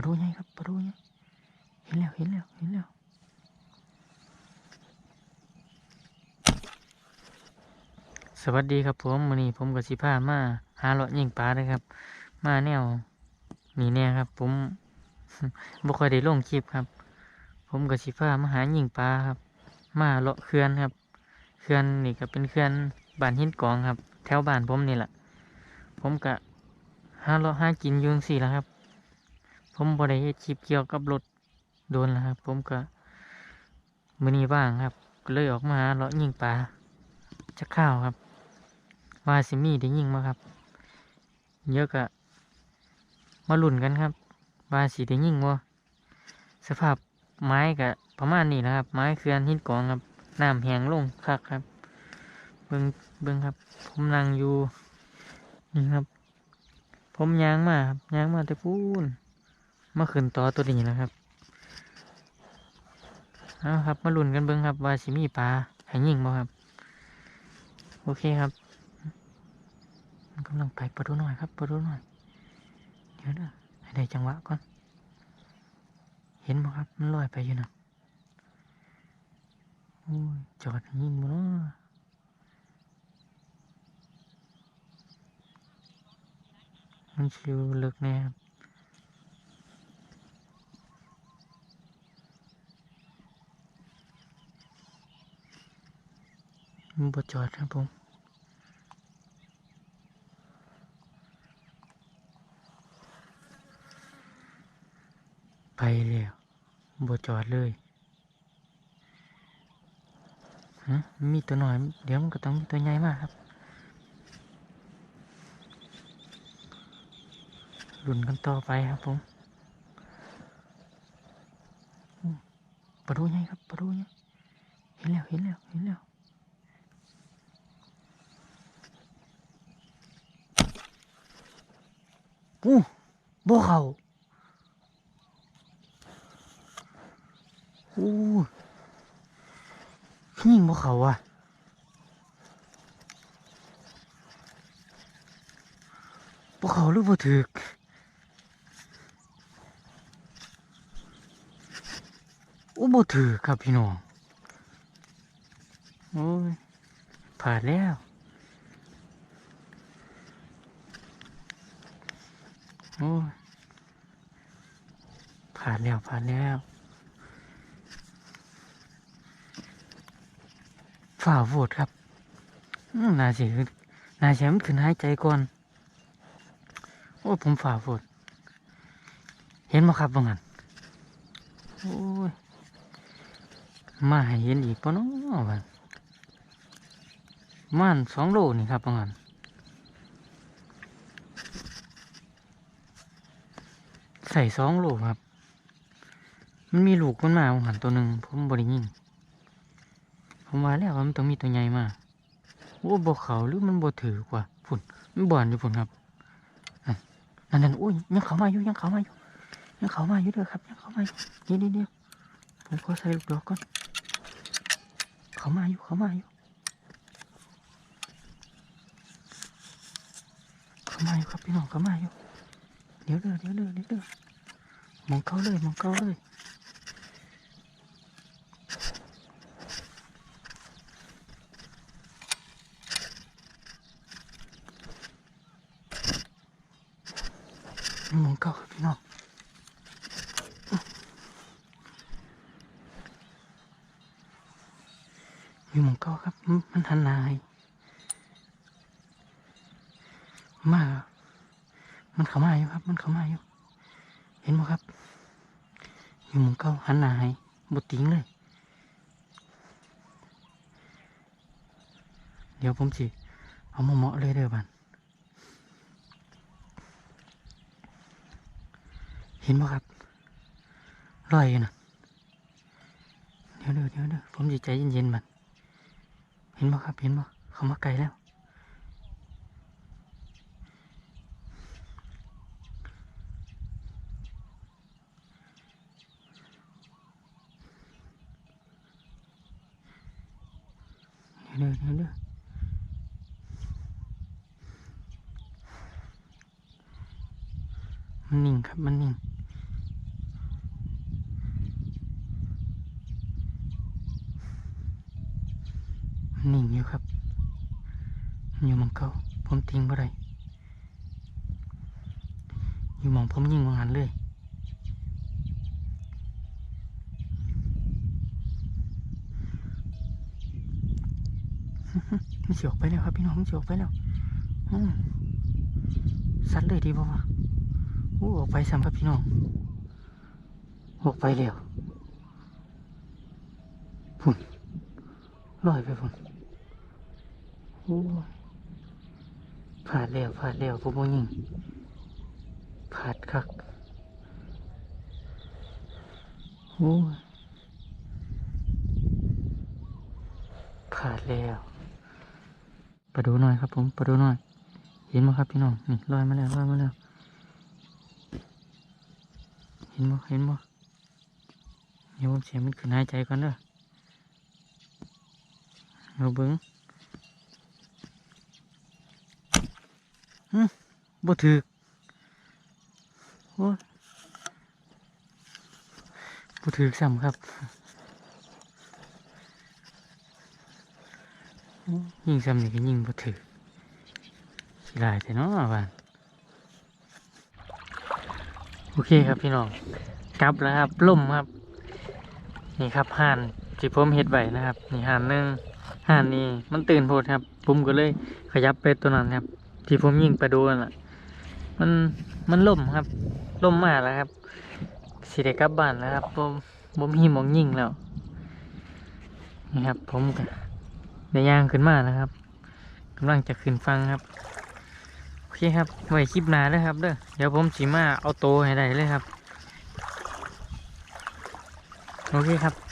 ประตูใหญ่ครับประตูใหญ่เห็นแล้วเห็นแล้วเห็นแล้วสวัสดีครับผมวันนี้ผมกับสิพามาหาเลาะยิงปลาเลยครับ มาแนวนี่แน่ครับ ผมบ่ค่อยได้ลงคลิปครับ ผมกับสิพามาหายิงปลาครับ มาเลาะเขื่อนครับเขื่อนนี่ก็เป็นเขื่อนบ้านหินกองครับ แถวบ้านผมนี่แหละผมกะหาเลาะหากินยุงสี่แล้วครับ ผมบ่ได้เฮ็ดคลิปเกี่ยวกับรถโดนแล้วครับ ผมก็มือนี้ว่างครับ ก็เลยออกมาเลาะยิงปลาจะข้าวครับ ว่าสิมีได้ยิงมาครับ เยอะกะมาลุ่นกันครับ ว่าสิได้ยิงว่าสภาพไม้กะประมาณนี้นะครับ ไม้เขื่อนหินกองครับน้ำแหงลงคักครับเบิงเบิงครับ ผมนั่งอยู่นี่ครับ ผมยางมาครับยางมาแต่พูน มาขึ้นต่อตัวนี้นะครับเอาครับ มาลุ่นกันเบิงครับ ว่าสิมีปลาห้ยิงบ่ครับ โอเคครับมันกำลังไปประตูหน่อยครับประตูหน่อย เดี๋ยวเด้อให้ได้จังหวะก่อน เห็นไหมครับ มันลอยไปอยู่นะโอ้ยจอดยิงมันเนาะมันชิวเลิกแน่ครับ มันบ่จอดครับผมไปแล้วบ่จอดเลยฮะมีตัวหน่อย เดี๋ยวมันก็ต้องมีตัวใหญ่มากครับลุนกันต่อไปครับผมประตูใหญ่ครับประตูใหญ่เห็นแล้วเห็นแล้วเห็นแล้ว อู้บ่เขาโอู้ยิงบ่เขาอะบ่เขาหรือบ่ถึกอู้บ่ถึกครับพี่น้อง โอ้ยผ่านแล้วโอ้ย ผ่านแล้วผ่านแล้วฝ่าโวดครับน่าสิขึ้นน่าสิให้มันขึ้นหายใจก่อน โอ้ผมฝ่าโวดเห็นไหมครับว่างั้นโอ้ยมาให้เห็นอีกปะเนาะม่านสองโลนี่ครับว่างั้น ใส่สองโลครับ มันมีลูกมันมาว่างั้นตัวหนึ่งผมบริยิงผมว่าแล้วว่ามันต้องมีตัวใหญ่มาโอ้บ่เขาหรือมันบ่ถือกว่าฝุ่นมันบ่อนอยู่ฝุ่นครับนั่นนั่นโอ้ยยังเขามาอยู่ยังเขามาอยู่ยังเขามาอยู่เด้อครับยังเขามาอยู่นี่นี่นี่ผมขอใส่ลูกดอกก่อนเขามาอยู่เขามาอยู่เขามาอยู่ครับพี่น้องเขามาอยู่ เดี๋ยวเด้อเดี๋ยวเด้อเดี๋ยวเด้อมองเขาเลยมองเขาเลยมองเก้าครับพี่น้องมีมองเก้าครับมมันหันหนายมา มันเข้ามาอยู่ครับ มันเข้ามาอยู่ เห็นไหมครับมีมองเก้าหันหน้ายบดติ้งเลย เดี๋ยวผมสิเอามาเหมาะเลยเด้อบันเห็นไหมครับลอยอยู่นะเดี๋ยวเดี๋ยวเดี๋ยวเดี๋ยวผมจะใจเย็นๆมัน เห็นไหมครับ เห็นไหมเขามาไกลแล้ว นะเด้อมันนิ่งครับ มันนิ่งนิ่งอยู่ครับ อยู่มองเขาผมทิ้งไปเลยอยู่มองผมยิงมองหันเลย มันสิออกไปแล้วครับพี่น้องมันสิออกไปแล้วอืมสัดเลยดีป่าวะโอ้ออกไปซ้ำครับพี่น้องออกไปแล้วพุ่นลอยไปพุ่นโอ้ผ่านแล้วผ่านแล้วผมบ่ยิงผ่านคักโอ้ผ่านแล้ว ไปดูหน่อยครับ ผมไปดูหน่อย เห็นไหมครับพี่น้องนี่ลอยมาแล้วลอยมาแล้ว เห็นบ่เห็นบ่เดี๋ยวผมเสียมันขึ้นหายใจก่อนเด้อเอาเบิ้งหึบ่ถือโอ้บ่ถือซ้ำครับโอ้ ยิงซ้ำนี่ก็ยิงบ่ถือสิได้แต่เนาะบ้านโอเคครับพี่น้องกลับแล้วครับล่มครับ นี่ครับห่านที่ผมเฮ็ดไว้นะครับ นี่ห่านหนึ่งห่านนี่มันตื่นโพดครับผมก็เลยขยับไปตัวนั้นครับ ที่ผมยิงไปดูน่ะ มันมันล่มครับล่มมากแล้วครับสิได้กลับบ้านแล้วครับผมผมหิมองยิงแล้วนี่ครับผมก็ ในย่างขึ้นมาแล้วครับกำลังจะขึ้นฟังครับโอเคครับไว้คลิปหน้าเด้อครับเด้อเดี๋ยวผมสิมาเอาโตให้ได้เลยครับ โอเคครับ